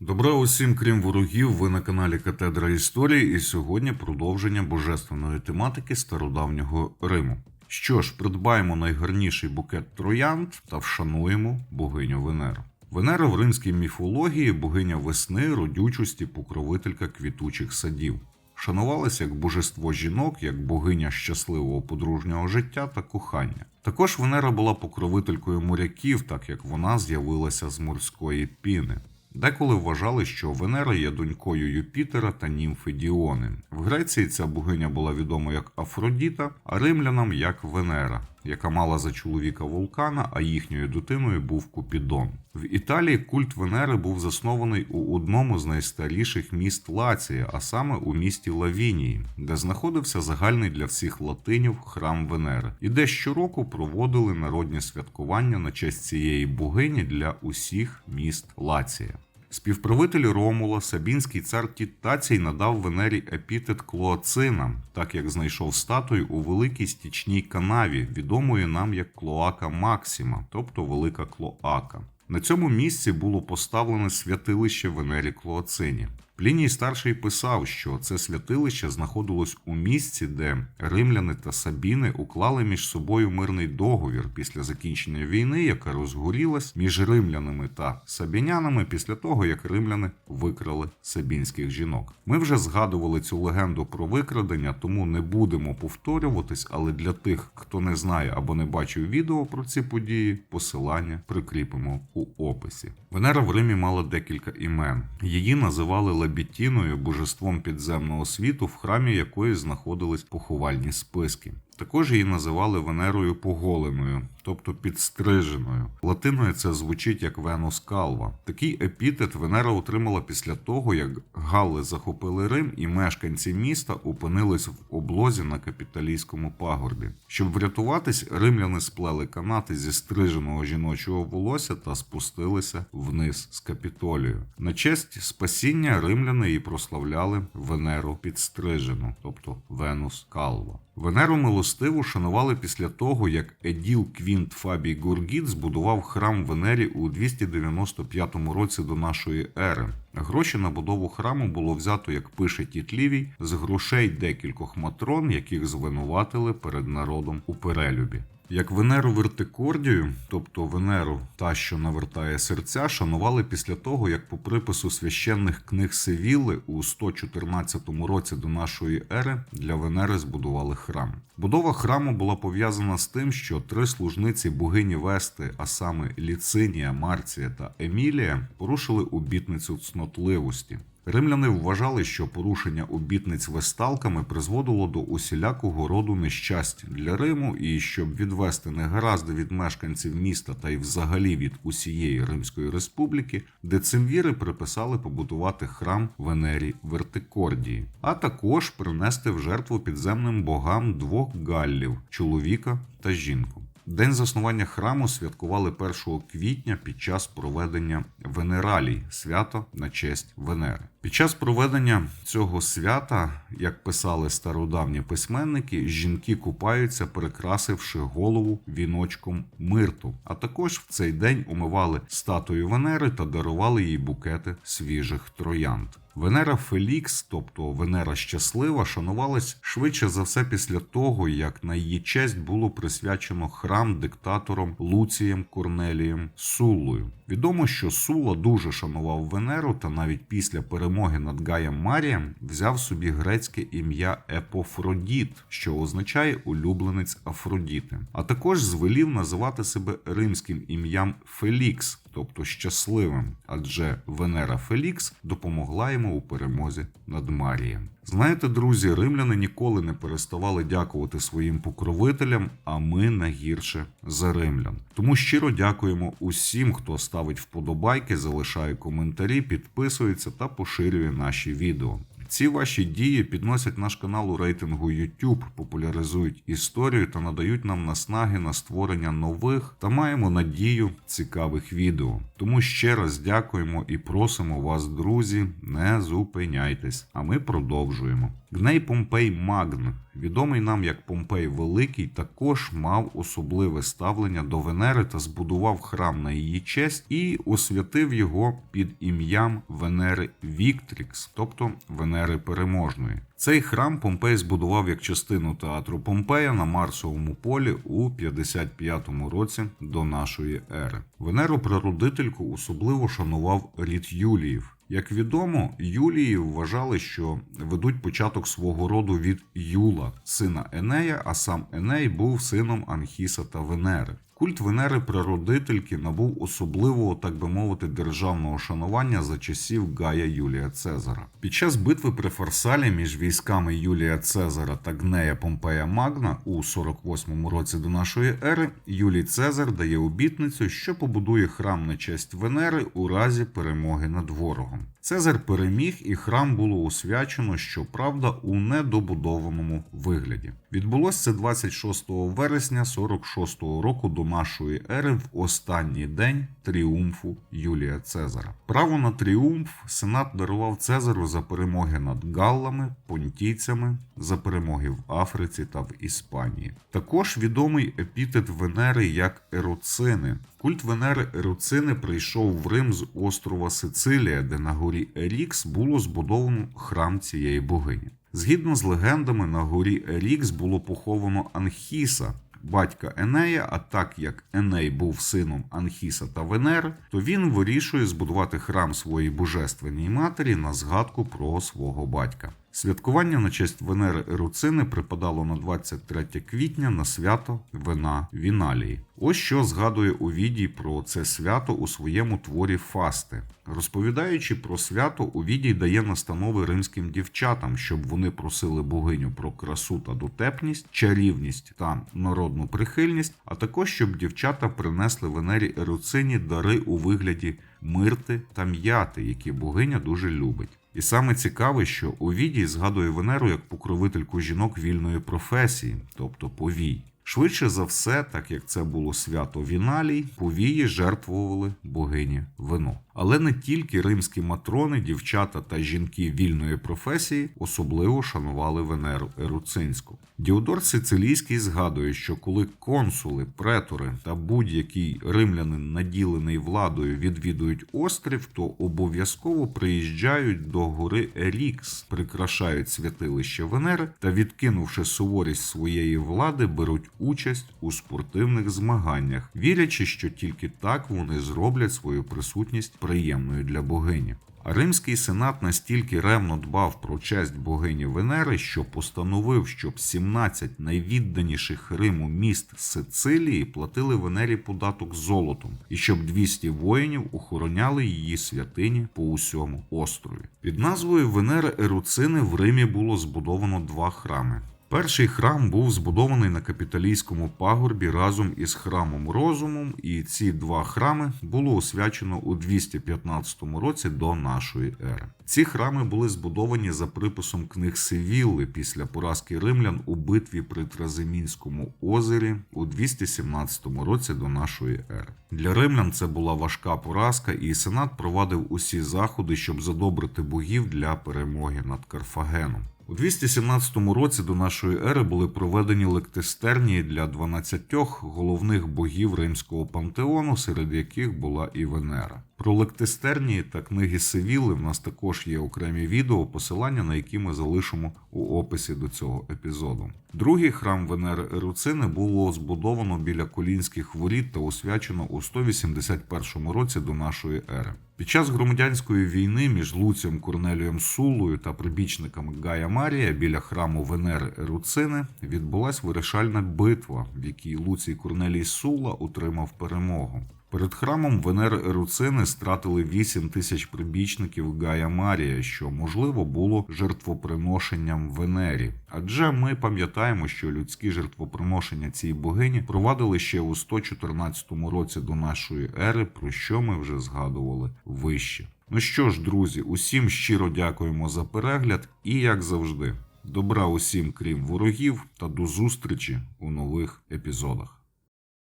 Добро усім, крім ворогів, ви на каналі Катедра Історії, і сьогодні продовження божественної тематики стародавнього Риму. Що ж, придбаємо найгарніший букет троянд та вшануємо богиню Венеру. Венера в римській міфології богиня весни, родючості, покровителька квітучих садів. Шанувалася як божество жінок, як богиня щасливого подружнього життя та кохання. Також Венера була покровителькою моряків, так як вона з'явилася з морської піни. Деколи вважали, що Венера є донькою Юпітера та німфи Діони. В Греції ця богиня була відома як Афродіта, а римлянам як Венера, яка мала за чоловіка вулкана, а їхньою дитиною був Купідон. В Італії культ Венери був заснований у одному з найстаріших міст Лація, а саме у місті Лавінії, де знаходився загальний для всіх латинів храм Венери, і де щороку проводили народні святкування на честь цієї богині для усіх міст Лація. Співправитель Ромула, сабінський цар Тіттацій надав Венері епітет Клоацина, так як знайшов статую у великій стічній канаві, відомої нам як Клоака Максима, тобто Велика Клоака. На цьому місці було поставлене святилище Венері Клоацині. Пліній старший писав, що це святилище знаходилось у місці, де римляни та сабіни уклали між собою мирний договір після закінчення війни, яка розгорілась між римлянами та сабінянами після того, як римляни викрали сабінських жінок. Ми вже згадували цю легенду про викрадення, тому не будемо повторюватись, але для тих, хто не знає або не бачив відео про ці події, посилання прикріпимо у описі. Венера в Римі мала декілька імен. Її називали Лабітіною, божеством підземного світу, в храмі якої знаходились поховальні списки. Також її називали Венерою поголеною, тобто підстриженою. Латиною це звучить як Венус Калва. Такий епітет Венера отримала після того, як Галли захопили Рим, і мешканці міста опинились в облозі на капіталійському пагорбі. Щоб врятуватись, римляни сплели канати зі стриженого жіночого волосся та спустилися вниз з капітолію. На честь спасіння римляни її прославляли Венеру підстрижену, тобто Венус Калва. Венеру милостиву шанували після того, як Еділ Квінт Фабій Гургіт збудував храм Венері у 295 році до нашої ери. Гроші на будову храму було взято, як пише Тітлівій, з грошей декількох матрон, яких звинуватили перед народом у перелюбі. Як Венеру вертикордію, тобто Венеру, та, що навертає серця, шанували після того, як по припису священних книг Севіли у 114 році до нашої ери для Венери збудували храм. Будова храму була пов'язана з тим, що три служниці богині Вести, а саме Ліцинія, Марція та Емілія, порушили обітницю цнотливості. Римляни вважали, що порушення обітниць весталками призводило до усілякого роду нещасть для Риму, і щоб відвести негаразди від мешканців міста та й взагалі від усієї Римської республіки, децимвіри приписали побудувати храм Венері Вертикордії, а також принести в жертву підземним богам двох галлів чоловіка та жінку. День заснування храму святкували 1 квітня під час проведення Венералій свято на честь Венери. Під час проведення цього свята, як писали стародавні письменники, жінки купаються, перекрасивши голову віночком мирту. А також в цей день умивали статую Венери та дарували їй букети свіжих троянд. Венера Фелікс, тобто Венера Щаслива, шанувалась швидше за все після того, як на її честь було присвячено храм диктатором Луцієм Корнелієм Суллою. Відомо, що Сула дуже шанував Венеру та навіть після перемоги над Гаєм Марієм взяв собі грецьке ім'я Епофродіт, що означає улюбленець Афродіти, а також звелів називати себе римським ім'ям Фелікс, тобто щасливим, адже Венера Фелікс допомогла йому у перемозі над Марієм. Знаєте, друзі, римляни ніколи не переставали дякувати своїм покровителям, а ми не гірше за римлян. Тому щиро дякуємо усім, хто ставить вподобайки, залишає коментарі, підписується та поширює наші відео. Ці ваші дії підносять наш канал у рейтингу YouTube, популяризують історію та надають нам наснаги на створення нових та маємо надію цікавих відео. Тому ще раз дякуємо і просимо вас, друзі, не зупиняйтесь, а ми продовжуємо. Гней Помпей Магн, відомий нам як Помпей Великий, також мав особливе ставлення до Венери та збудував храм на її честь і освятив його під ім'ям Венери Віктрікс, тобто Венери Переможної. Цей храм Помпей збудував як частину театру Помпея на Марсовому полі у 55-му році до нашої ери. Венеру прародительку особливо шанував рід Юліїв. Як відомо, Юлії вважали, що ведуть початок свого роду від Юла, сина Енея, а сам Еней був сином Анхіса та Венери. Культ Венери прародительки набув особливого, так би мовити, державного шанування за часів Гая Юлія Цезара. Під час битви при Фарсалі між військами Юлія Цезара та Гнея Помпея Магна у 48-му році до нашої ери Юлій Цезар дає обітницю, що побудує храм на честь Венери у разі перемоги над ворогом. Цезар переміг, і храм було освячено, щоправда, у недобудованому вигляді. Відбулося це 26 вересня 46-го року до нашої ери в останній день тріумфу Юлія Цезара. Право на тріумф Сенат дарував Цезару за перемоги над галлами, понтійцями, за перемоги в Африці та в Іспанії. Також відомий епітет Венери як Ероцини. Культ Венери Еруцини прийшов в Рим з острова Сицилія, де на горі Ерікс було збудовано храм цієї богині. Згідно з легендами, на горі Ерікс було поховано Анхіса, батька Енея. А так як Еней був сином Анхіса та Венери, то він вирішує збудувати храм своїй божественній матері на згадку про свого батька. Святкування на честь Венери Еруцини припадало на 23 квітня на свято Вина Віналії. Ось що згадує Овідій про це свято у своєму творі Фасти. Розповідаючи про свято, Овідій дає настанови римським дівчатам, щоб вони просили богиню про красу та дотепність, чарівність та народну прихильність, а також щоб дівчата принесли Венері Еруцині дари у вигляді мирти та м'яти, які богиня дуже любить. І саме цікаве, що Овідій згадує Венеру як покровительку жінок вільної професії, тобто повій. Швидше за все, так як це було свято Віналій, повії жертвували богині вино. Але не тільки римські матрони, дівчата та жінки вільної професії особливо шанували Венеру Еруцинську. Діодор Сицилійський згадує, що коли консули, претори та будь-який римлянин, наділений владою, відвідують острів, то обов'язково приїжджають до гори Ерікс, прикрашають святилище Венери та, відкинувши суворість своєї влади, беруть участь у спортивних змаганнях, вірячи, що тільки так вони зроблять свою присутність приємною для богині. Римський сенат настільки ревно дбав про честь богині Венери, що постановив, щоб 17 найвідданіших Риму міст Сицилії платили Венері податок золотом, і щоб 200 воїнів охороняли її святині по усьому острові. Під назвою Венери Еруцини в Римі було збудовано два храми. Перший храм був збудований на капіталійському пагорбі разом із храмом розумом, і ці два храми було освячено у 215 році до нашої ери. Ці храми були збудовані за приписом книг Севілли після поразки римлян у битві при Тразимінському озері у 217 році до нашої ери. Для римлян це була важка поразка, і сенат провадив усі заходи, щоб задобрити богів для перемоги над Карфагеном. У 217 році до нашої ери були проведені лектистернії для 12 головних богів римського пантеону, серед яких була і Венера. Про лектистернії та книги Севіли в нас також є окремі відео, посилання на які ми залишимо у описі до цього епізоду. Другий храм Венери Еруцини було збудовано біля колінських воріт та освячено у 181 році до нашої ери. Під час громадянської війни між Луцієм Корнелієм Сулою та прибічниками Гая Марія біля храму Венери Еруцини відбулась вирішальна битва, в якій Луцій Корнелій Сула отримав перемогу. Перед храмом Венери Еруцини стратили 8 тисяч прибічників Гая Марія, що можливо було жертвоприношенням Венері. Адже ми пам'ятаємо, що людські жертвоприношення цій богині провадили ще у 114 році до нашої ери, про що ми вже згадували вище. Ну що ж, друзі, усім щиро дякуємо за перегляд і, як завжди, добра усім, крім ворогів, та до зустрічі у нових епізодах.